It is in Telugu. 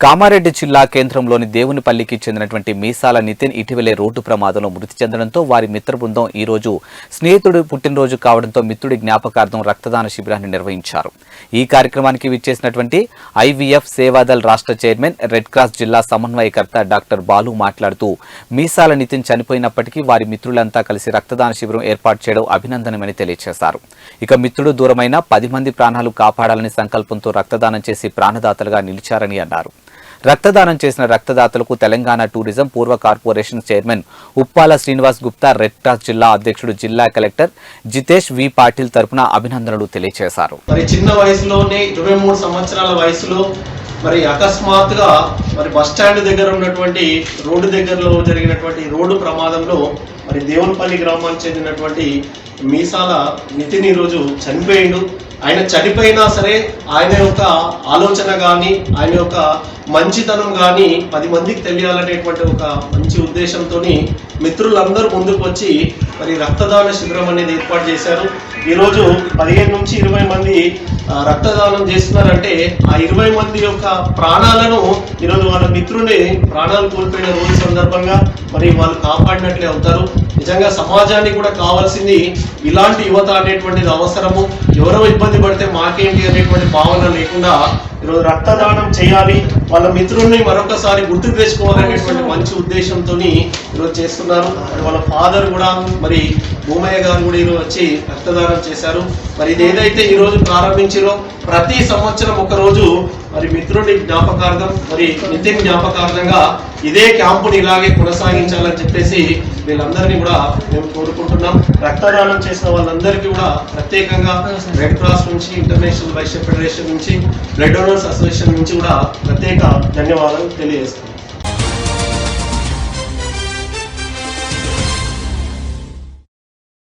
కామారెడ్డి జిల్లా కేంద్రంలోని దేవునిపల్లికి చెందినటువంటి మీసాల నితిన్ ఇటీవలే రోడ్డు ప్రమాదంలో మృతి చెందడంతో వారి మిత్ర బృందం ఈ రోజు స్నేహితుడు పుట్టినరోజు కావడంతో మిత్రుడి జ్ఞాపకార్థం రక్తదాన శిబిరాన్ని నిర్వహించారు. ఈ కార్యక్రమానికి విచ్చేసినటువంటి ఐవీఎఫ్ సేవాదల్ రాష్ట్ర చైర్మన్ రెడ్ క్రాస్ జిల్లా సమన్వయకర్త డాక్టర్ బాలు మాట్లాడుతూ మీసాల నితిన్ చనిపోయినప్పటికీ వారి మిత్రులంతా కలిసి రక్తదాన శిబిరం ఏర్పాటు చేయడం అభినందనమని తెలియజేశారు ఇక మిత్రుడు దూరమైన పది మంది ప్రాణాలు కాపాడాలని సంకల్పంతో రక్తదానం చేసి ప్రాణదాతలుగా నిలిచారని అన్నారు. రక్తదానం చేసిన రక్తదాతలకు తెలంగాణ టూరిజం పూర్వ corporation chairman Uppala Srinivas Gupta red cross జిల్లా అధ్యక్షుడు జిల్లా కలెక్టర్ జితేష్ వి పాటిల్ తరపున అభినందనలు తెలియజేశారు మరి చిన్న వయసులోనే ఇరవై మూడు సంవత్సరాల వయసులో మరి అకస్మాత్తుగా మరి బస్ స్టాండ్ దగ్గర ఉన్నటువంటి రోడ్డు దగ్గరలో జరిగినటువంటి రోడ్డు ప్రమాదంలో మరి దేవులపల్లి గ్రామానికి చెందినటువంటి మీసాల నితిన్ ఈరోజు చనిపోయిండు. ఆయన చనిపోయినా సరే ఆయన యొక్క ఆలోచన కానీ ఆయన యొక్క మంచితనం కానీ పది మందికి తెలియాలనేటువంటి ఒక మంచి ఉద్దేశంతో మిత్రులందరూ ముందుకు వచ్చి మరి రక్తదాన శిబిరం అనేది ఏర్పాటు చేశారు. ఈరోజు పదిహేను నుంచి ఇరవై మంది రక్తదానం చేస్తున్నారంటే ఆ ఇరవై మంది యొక్క ప్రాణాలను ఈరోజు వాళ్ళ మిత్రుని ప్రాణాలు కోల్పోయిన రోజు సందర్భంగా మరి వాళ్ళు కాపాడినట్లే అవుతారు. నిజంగా సమాజానికి కూడా కావాల్సింది ఇలాంటి యువత అనేటువంటిది అవసరము. ఎవరో ఇబ్బంది పడితే మాకేంటి అనేటువంటి భావన లేకుండా ఈరోజు రక్తదానం చేయాలి. వాళ్ళ మిత్రుల్ని మరొకసారి గుర్తు తెచ్చుకోవాలనేటువంటి మంచి ఉద్దేశంతో ఈరోజు చేస్తున్నారు. వాళ్ళ ఫాదర్ కూడా మరి భూమయ్య గారు కూడా ఈరోజు వచ్చి రక్తదానం చేశారు. మరి ఇది ఏదైతే ఈ రోజు ప్రారంభించారో ప్రతి సంవత్సరం ఒక రోజు మరి మిత్రుడి జ్ఞాపకార్థం మరి నితిన్ జ్ఞాపకార్థంగా ఇదే క్యాంపుని ఇలాగే కొనసాగించాలని చెప్పేసి వీళ్ళందరినీ కూడా మేము కోరుకుంటున్నాం. రక్తదానం చేసిన వాళ్ళందరికీ కూడా ప్రత్యేకంగా రెడ్ క్రాస్ నుంచి ఇంటర్నేషనల్ వైశ్య ఫెడరేషన్ నుంచి బ్లడ్ డోనర్స్ అసోసియేషన్ నుంచి కూడా ప్రత్యేక ధన్యవాదాలు తెలియజేస్తున్నాం